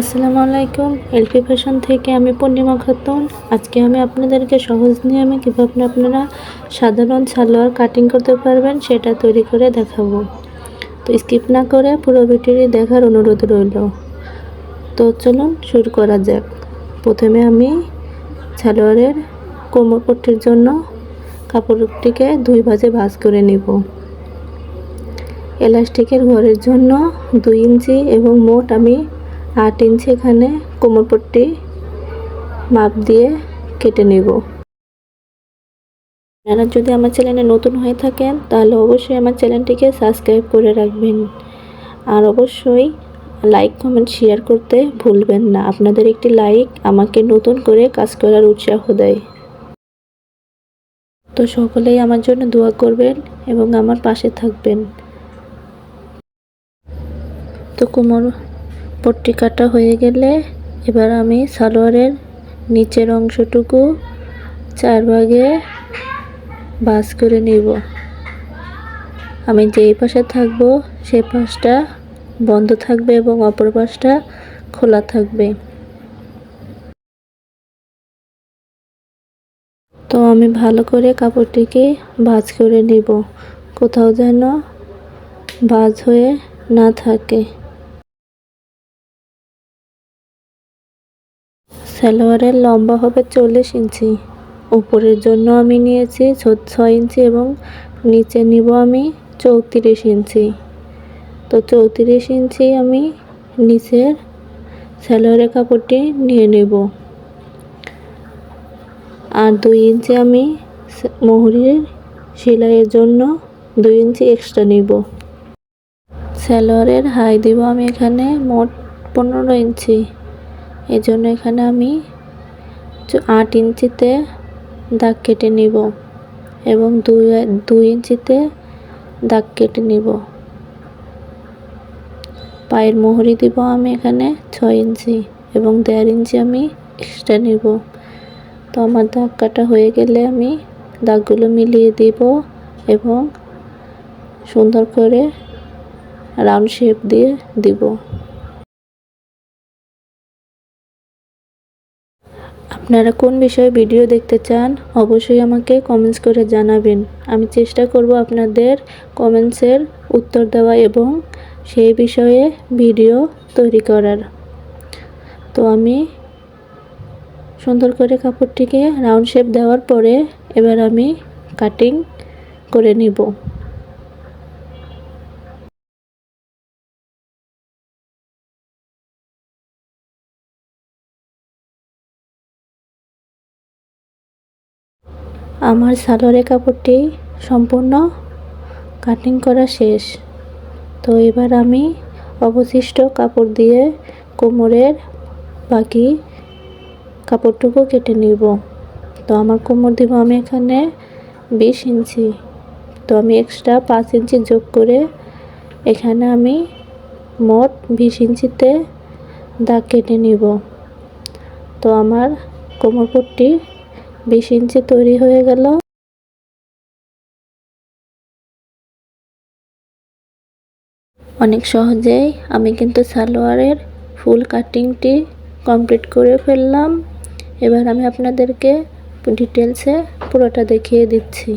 আসসালামু আলাইকুম LP fashion থেকে আমি পূর্ণিমা খাতুন। আজকে আমি আপনাদেরকে সহজ নিয়মে কীভাবে আপনারা সাধারণ সালোয়ার কাটিং করতে পারবেন সেটা তৈরি করে দেখাবো। তো স্কিপ না করে পুরো ভিডিওটি দেখার অনুরোধ রইল। তো চলুন শুরু করা যাক। প্রথমে আমি সালোয়ারের কোমরপট্টির জন্য কাপড়টিকে দুই ভাজে ভাজ করে নিব। এলাস্টিকের ঘরের জন্য দুই ইঞ্চি এবং মোট আমি আট ইঞ্চি এখানে কোমরপট্টি মাপ দিয়ে কেটে নেব। আপনারা যদি আমার চ্যানেলে নতুন হয়ে থাকেন, তাহলে অবশ্যই আমার চ্যানেলটিকে সাবস্ক্রাইব করে রাখবেন। আর অবশ্যই লাইক, কমেন্ট, শেয়ার করতে ভুলবেন না। আপনাদের একটি লাইক আমাকে নতুন করে কাজ করার উৎসাহ দেয়। তো সকলেই আমার জন্য দোয়া করবেন এবং আমার পাশে থাকবেন। তো কোমর পট্টি কাটা হয়ে গেলে এবার আমি সালোয়ারের নিচের অংশটুকু চার ভাগে বাস করে নিব। আমি যেই পাশে থাকব সেই পাশটা বন্ধ থাকবে এবং অপর পাশটা খোলা থাকবে। তো আমি ভালো করে কাপড়টিকে ভাঁজ করে নিব। কোথাও যেন ভাঁজ হয়ে না থাকে। সালোয়ারের লম্বা হবে চল্লিশ ইঞ্চি। উপরের জন্য আমি নিয়েছি ছয় ইঞ্চি এবং নিচে নিব আমি চৌত্রিশ ইঞ্চি। তো চৌত্রিশ ইঞ্চি আমি নিচের সালোয়ারের কাপড়টি নিয়ে নেব। আর দুই ইঞ্চি আমি মোহরির সেলাইয়ের জন্য দুই ইঞ্চি এক্সট্রা নিব। সালোয়ারের হাই দিব আমি এখানে মোট পনেরো ইঞ্চি। এই জন্য এখানে আমি আট ইঞ্চিতে দাগ কেটে নিব এবং দুই দুই ইঞ্চিতে দাগ কেটে নিব। পায়ের মোহরি দিব আমি এখানে ছয় ইঞ্চি এবং দেড় ইঞ্চি আমি এক্সট্রা নিব। তো আমার দাগ কাটা হয়ে গেলে আমি দাগগুলো মিলিয়ে দিব এবং সুন্দর করে রাউন্ড শেপ দিয়ে দিব। আপনারা কোন বিষয়ে ভিডিও দেখতে চান, অবশ্যই আমাকে কমেন্টস করে জানাবেন। আমি চেষ্টা করব আপনাদের কমেন্টসের উত্তর দেওয়া এবং সেই বিষয়ে ভিডিও তৈরি করার। তো আমি সুন্দর করে কাপড়টিকে রাউন্ড শেপ দেওয়ার পরে এবার আমি কাটিং করে নিব। আমার সালোয়ারের কাপড়টি সম্পূর্ণ কাটিং করা শেষ। তো এবার আমি অবশিষ্ট কাপড় দিয়ে কোমরের বাকি কাপড়টুকু কেটে নিব। তো আমার কোমর দিব আমি এখানে বিশ ইঞ্চি। তো আমি এক্সট্রা পাঁচ ইঞ্চি যোগ করে এখানে আমি মোট বিশ ইঞ্চিতে দাগ কেটে নিব। তো আমার কোমরপট্টি বিশ ইঞ্চি তৈরি হয়ে গেল। অনেক সহজেই আমি কিন্তু সালোয়ারের ফুল কাটিংটি কমপ্লিট করে ফেললাম। এবার আমি আপনাদেরকে ডিটেলসে পুরোটা দেখিয়ে দিচ্ছি।